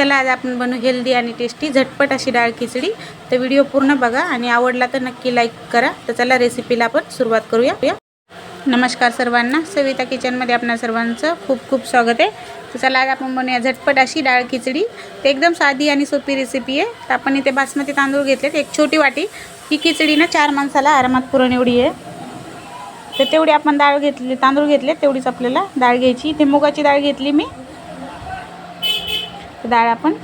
चला आज आपण बनवू हेल्दी आणि टेस्टी झटपट अशी डाळ खिचडी. तर व्हिडिओ पूर्ण बघा आणि आवडला तर नक्की लाईक करा. तर चला रेसिपीला आपण सुरुवात करूया. नमस्कार सर्वांना. सविता किचनमध्ये आपल्या सर्वांचं खूप खूप स्वागत आहे. तर चला आज आपण बनवूया झटपट अशी डाळ खिचडी. तर एकदम साधी आणि सोपी रेसिपी आहे. तर आपण इथे बासमती तांदूळ घेतलेत. एक छोटी वाटी. ही खिचडी ना चार माणसाला आरामात पुरण एवढी आहे. तर तेवढी आपण डाळ घेतली तांदूळ घेतले तेवढीच आपल्याला डाळ घ्यायची. इथे मुगाची डाळ घेतली मी. डाळ आपण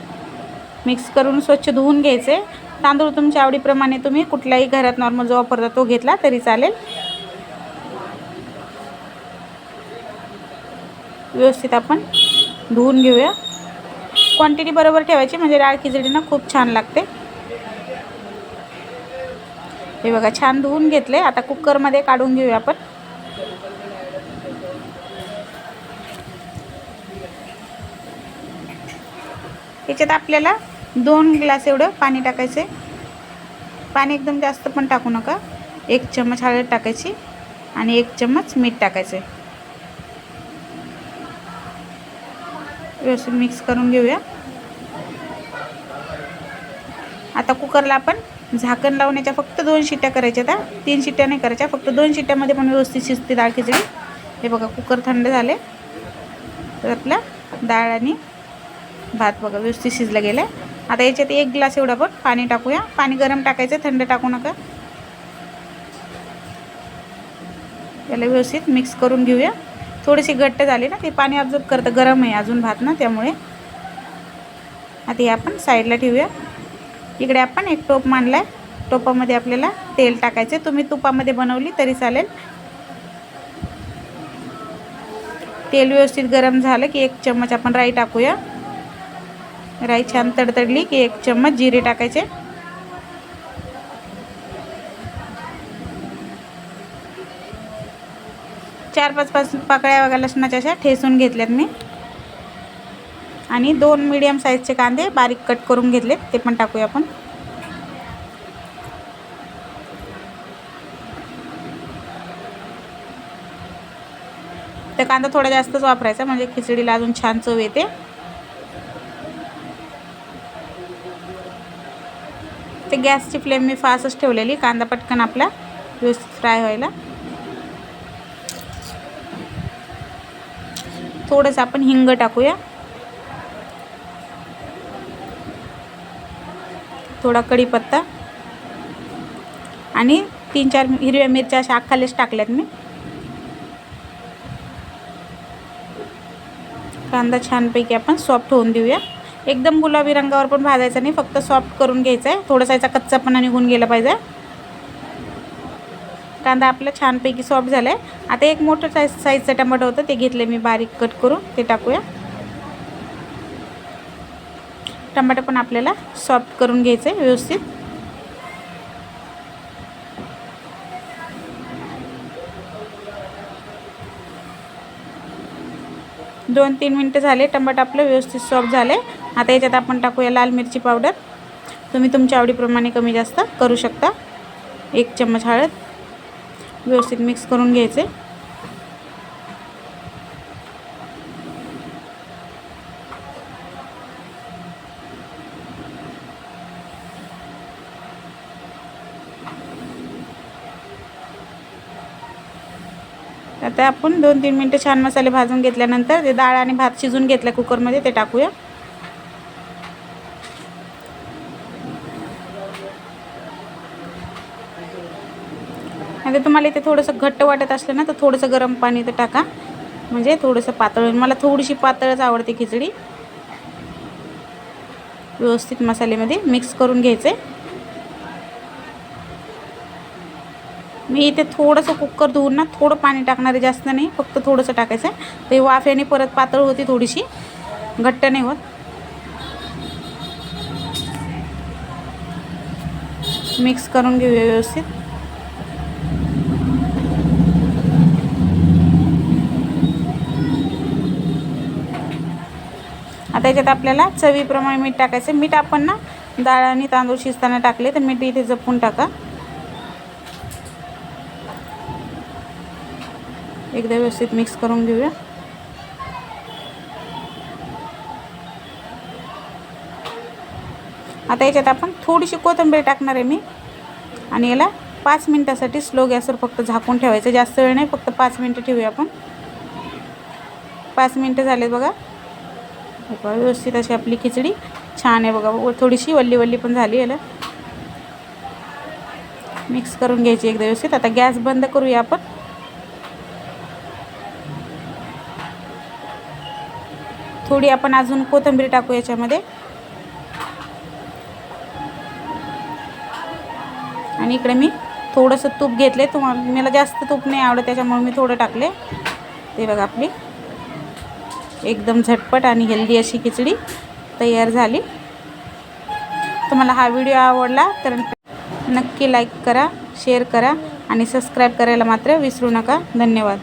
मिक्स करून स्वच्छ धुवून घ्यायचे. तांदूळ तुमच्या आवडीप्रमाणे तुम्ही कुठलाही घरात नॉर्मल जो वापरता तो घेतला तरी चालेल. व्यवस्थित आपण धुवून घेऊया. क्वांटिटी बरोबर ठेवायची म्हणजे डाळ खिचडी ना खूप छान लागते. हे बघा छान धुवून घेतले. आता कुकरमध्ये काढून घेऊया आपण. याच्यात आपल्याला दोन ग्लास एवढं पाणी टाकायचे. पाणी एकदम जास्त पण टाकू नका. एक चम्मच हळद टाकायची आणि एक चम्मच मीठ टाकायचे. व्यवस्थित मिक्स करून घेऊया. आता कुकरला आपण झाकण लावण्याच्या फक्त दोन शिट्ट्या करायच्या त्या तीन शिट्ट्या नाही करायच्या फक्त दोन शिट्ट्यामध्ये पण व्यवस्थित शिजते डाळ खिचडी. हे बघा कुकर थंड झाले. तर आपला डाळ आणि भात बघा व्यवस्थित शिजला गेला. आहे आता याच्यात एक ग्लास एवढा पण पाणी टाकूया. पाणी गरम टाकायचं थंड टाकू नका. याला व्यवस्थित मिक्स करून घेऊया. थोडीशी घट्ट झाली ना ते पाणी ऑब्झर्व करतं गरम आहे अजून भात ना त्यामुळे. आता हे आपण साईडला ठेवूया. इकडे आपण एक टोप मांडला आहे टोपामध्ये आपल्याला तेल टाकायचं तुम्ही तुपामध्ये बनवली तरी चालेल. तेल व्यवस्थित गरम झालं की एक चम्मच आपण राई टाकूया. राई छान तडतडली की एक चम्मच जिरे टाकायचे. चार पाच पाच पाकळ्या बघा लसणाच्या अशा ठेसून घेतल्यात मी. आणि दोन मीडियम साईजचे कांदे बारीक कट करून घेतलेत ते पण टाकूया आपण. तर कांदा थोडा जास्तच वापरायचा म्हणजे खिचडीला अजून छान चव येते. गॅसची फ्लेम मी फास्टच ठेवलेली कांदा पटकन आपला व्यवस्थित फ्राय व्हायला. थोडंसं आपण हिंग टाकूया. थोडा कढीपत्ता. आणि तीन चार हिरव्या मिरच्या अशा अख्खालेच टाकल्यात मी. कांदा छानपैकी आपण सॉफ्ट होऊन देऊया. एकदम गुलाबी रंगावर पण भाजायचं नाही फक्त सॉफ्ट करून घ्यायचं आहे थोडासा याचा कच्चापणा निघून गेला पाहिजे. कांदा आपला छानपैकी सॉफ्ट झाला आहे आता एक मोठं साईज साईजचं टमाटो होतं ते घेतलं मी बारीक कट करून ते टाकूया. टमाटर पण आपल्याला सॉफ्ट करून घ्यायचं आहे व्यवस्थित. दोन तीन मिनटं झाले टमाटो आपलं व्यवस्थित सॉफ्ट झाले आता याच्यात आपण टाकूया लाल मिरची पावडर. तुम्ही तुमच्या आवडीप्रमाणे कमी जास्त करू शकता. एक चम्मच हळद. व्यवस्थित मिक्स करून घ्यायचे. आता आपण दोन तीन मिनटं छान मसाले भाजून घेतल्यानंतर ते डाळ आणि भात शिजून घेतलं कुकरमध्ये ते टाकूया. आता तुम्हाला इथे थोडंसं घट्ट वाटत असलं ना तर थोडंसं गरम पाणी तर टाका. म्हणजे थोडंसं पातळ मला थोडीशी पातळच आवडते खिचडी. व्यवस्थित मसाल्यामध्ये मिक्स करून घ्यायचे. मी इथे थोडंसं कुकर धुवून ना थोडं पाणी टाकणार जास्त नाही फक्त थोडंसं टाकायचं. आहे ते वाफ्याने परत पातळ होती थोडीशी. घट्ट नाही होत. मिक्स करून घेऊया व्यवस्थित. त्याच्यात आपल्याला चवीप्रमाणे मीठ टाकायचं. मीठ आपण ना डाळ आणि तांदूळ शिजताना टाकले तर मीठ इथे जपून टाका. एकदा व्यवस्थित मिक्स करून घेऊया. आता याच्यात आपण थोडीशी कोथिंबीर टाकणार आहे मी. आणि याला पाच मिनटासाठी स्लो गॅसवर फक्त झाकून ठेवायचं. जास्त वेळ नाही फक्त पाच मिनटं ठेवूया आपण. पाच मिनटं झाले बघा. बघा व्यवस्थित अशी आपली खिचडी. छान आहे बघा. थोडीशी वल्ली वल्ली पण झाली याला. मिक्स करून घ्यायची एकदा व्यवस्थित. आता गॅस बंद करूया आपण. थोडी आपण अजून कोथिंबीर टाकू याच्यामध्ये. आणि इकडे मी थोडंसं तूप घेतले तुम्हाला मला जास्त तूप नाही आवडत त्याच्यामुळे मी थोडं टाकले ते बघा आपली. एकदम झटपट आणि हेल्दी अशी खिचडी तयार झाली. तुम्हाला हा व्हिडिओ आवडला तर नक्की लाईक करा शेअर करा आणि सबस्क्राईब करायला मात्र विसरू नका. धन्यवाद.